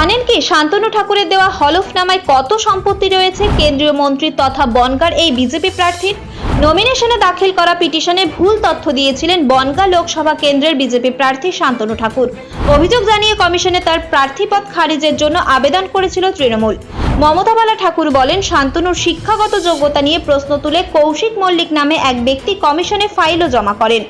জানেন কি, শান্তনু ঠাকুরের দেওয়া হলফনামায় কত সম্পত্তি রয়েছে? কেন্দ্রীয় মন্ত্রী তথা বনগার এই বিজেপি প্রার্থীর নমিনেশনে দাখিল করা পিটিশনে ভুল তথ্য দিয়েছিলেন বনগা লোকসভা কেন্দ্রের বিজেপি প্রার্থী শান্তনু ঠাকুর। অভিযোগ জানিয়ে কমিশনে তার প্রার্থীপদ খারিজের জন্য আবেদন করেছিল তৃণমূল। মমতা বালা ঠাকুর বলেন, শান্তনুর শিক্ষাগত যোগ্যতা নিয়ে প্রশ্ন তুলে কৌশিক মল্লিক নামে এক ব্যক্তি কমিশনে ফাইলও জমা করেন।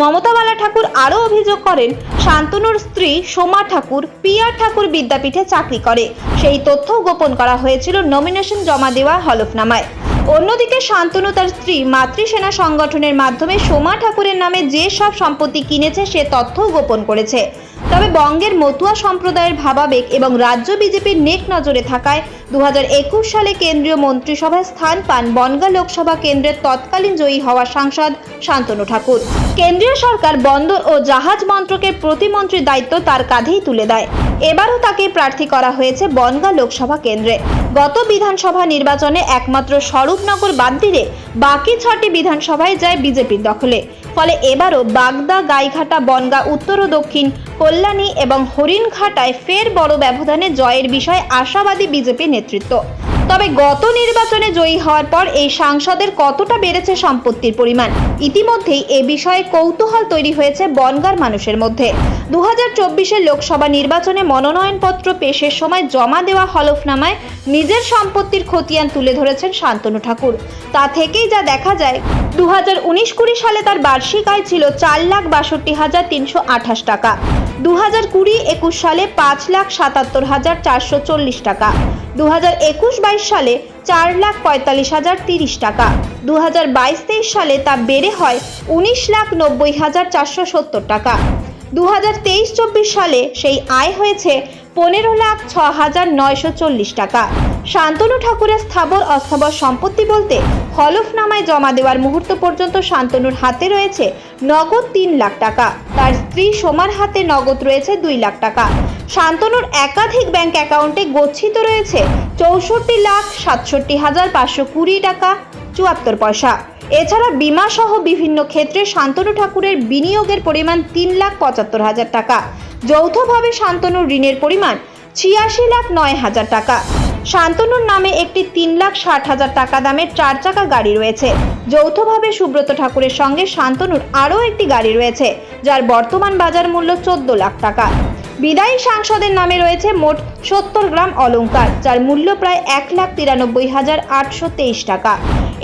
মমতা বালা ঠাকুর আরও অভিযোগ করেন, শান্তনুর স্ত্রী সোমা ঠাকুর পিয়ার ঠাকুর বিদ্যাপীঠে চাকরি করে। সেই তথ্য গোপন করা হয়েছিল নমিনেশন জমা দেওয়া হলফনামায়। অন্যদিকে শান্তনু তার স্ত্রী মাতৃসেনা সংগঠনের মাধ্যমে সোমা ঠাকুরের নামে যে সব সম্পত্তি কিনেছে সে তথ্যও গোপন করেছে। তবে বঙ্গের মতুয়া সম্প্রদায়ের ভাবাবেগ এবং রাজ্য বিজেপির নেক নজরে থাকায় দুহাজার একুশ সালে কেন্দ্রীয় মন্ত্রিসভায় স্থান পান বনগা লোকসভা কেন্দ্রের তৎকালীন জয়ী হওয়া সাংসদ শান্তনু ঠাকুর। কেন্দ্রীয় সরকার বন্দর ও জাহাজ মন্ত্রকের প্রতিমন্ত্রীর দায়িত্ব তার কাঁধেই তুলে দেয়। এবারও তাকে প্রার্থী করা হয়েছে বনগা লোকসভা কেন্দ্রে। গত বিধানসভা নির্বাচনে একমাত্র স্বরূপনগর বাদ দিলে বাকি ছটি বিধানসভায় যায় বিজেপির দখলে। ফলে এবারও বাগদা, গাইঘাটা, বনগা, উত্তর ও দক্ষিণ, কল্যাণী এবং হরিণঘাটায় ফের বড় ব্যবধানে জয়ের বিষয়ে আশাবাদী বিজেপি নেতৃত্ব। তবে গত নির্বাচনে জয়ী হওয়ার পর এই সাংসদের কতটা বেড়েছে সম্পত্তির পরিমাণ? ইতিমধ্যেই এ বিষয়ে কৌতূহল তৈরি হয়েছে বনগার মানুষের মধ্যে। দু হাজার লোকসভা নির্বাচনে মনোনয়নপত্র পেশের সময় জমা দেওয়া হলফনামায় নিজের সম্পত্তির খতিয়ান তুলে ধরেছেন শান্তনু ঠাকুর। তা থেকেই যা দেখা যায় দু হাজার উনিশ কুড়ি সালে তার বার্ষিক আয় ছিল চার লাখ বাষট্টি হাজার তিনশো আঠাশ টাকা। দু হাজার কুড়ি একুশ সালে পাঁচ লাখ সাতাত্তর হাজার চারশো চল্লিশ টাকা। দু হাজার একুশ বাইশ সালে চার লাখ পঁয়তাল্লিশ হাজার তিরিশ টাকা। দু হাজার বাইশ তেইশ সালে তা বেড়ে হয় উনিশ লাখ নব্বই হাজার চারশো সত্তর টাকা। দু হাজার তেইশ চব্বিশ সালে সেই আয় হয়েছে পনেরো লাখ ছ হাজার নয়শো চল্লিশ টাকা। শান্তনু ঠাকুরের স্থাবর অস্থাবর সম্পত্তি বলতে হলফনামায় জমা দেওয়ার মুহূর্ত পর্যন্ত শান্তনুর হাতে রয়েছে নগদ তিন লাখ টাকা। তার স্ত্রী সোমার হাতে নগদ রয়েছে দুই লাখ টাকা। শান্তনুর একাধিক ব্যাংক অ্যাকাউন্টে গচ্ছিত রয়েছে চৌষট্টি লাখ সাতষট্টি হাজার পাঁচশো কুড়ি টাকা চুয়াত্তর পয়সা। এছাড়া বিমা সহ বিভিন্ন ক্ষেত্রে শান্তনু ঠাকুরের বিনিয়োগের পরিমাণ তিন লাখ পঁচাত্তর হাজার টাকা। যৌথভাবে শান্তনুর ঋণের পরিমাণ ছিয়াশি লাখ নয় হাজার টাকা। শান্তনুর নামে একটি তিন লাখ ষাট হাজার টাকা দামের চার চাকা গাড়ি রয়েছে। যৌথভাবে সুব্রত ঠাকুরের সঙ্গে শান্তনুর আরও একটি গাড়ি রয়েছে, যার বর্তমান বাজার মূল্য চোদ্দ লাখ টাকা। বিদায়ী সাংসদের নামে রয়েছে মোট সত্তর গ্রাম অলঙ্কার যার মূল্য প্রায় এক লাখ তিরানব্বই হাজার আটশো তেইশ টাকা।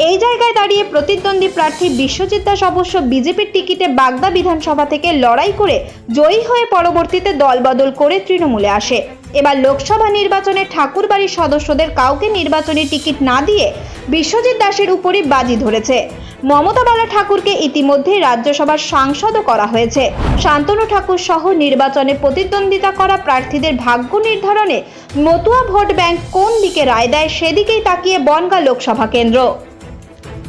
এই জায়গায় দাঁড়িয়ে প্রতিদ্বন্দ্বী প্রার্থী বিশ্বজিৎ দাস অবশ্য বিজেপির টিকিটে বাগদা বিধানসভা থেকে লড়াই করে জয়ী হয়ে পরবর্তীতে দলবদল করে তৃণমূলে আসে। এবার লোকসভা নির্বাচনে ঠাকুরবাড়ির সদস্যদের কাউকে নির্বাচনী টিকিট না দিয়ে বিশ্বজিৎ দাসের উপরই বাজি ধরেছে। মমতা বালা ঠাকুরকে ইতিমধ্যে রাজ্যসভার সাংসদও করা হয়েছে। শান্তনু ঠাকুর সহ নির্বাচনে প্রতিদ্বন্দ্বিতা করা প্রার্থীদের ভাগ্য নির্ধারণে মতুয়া ভোট ব্যাংক কোন দিকে রায় দেয় সেদিকেই তাকিয়ে বনগা লোকসভা কেন্দ্র।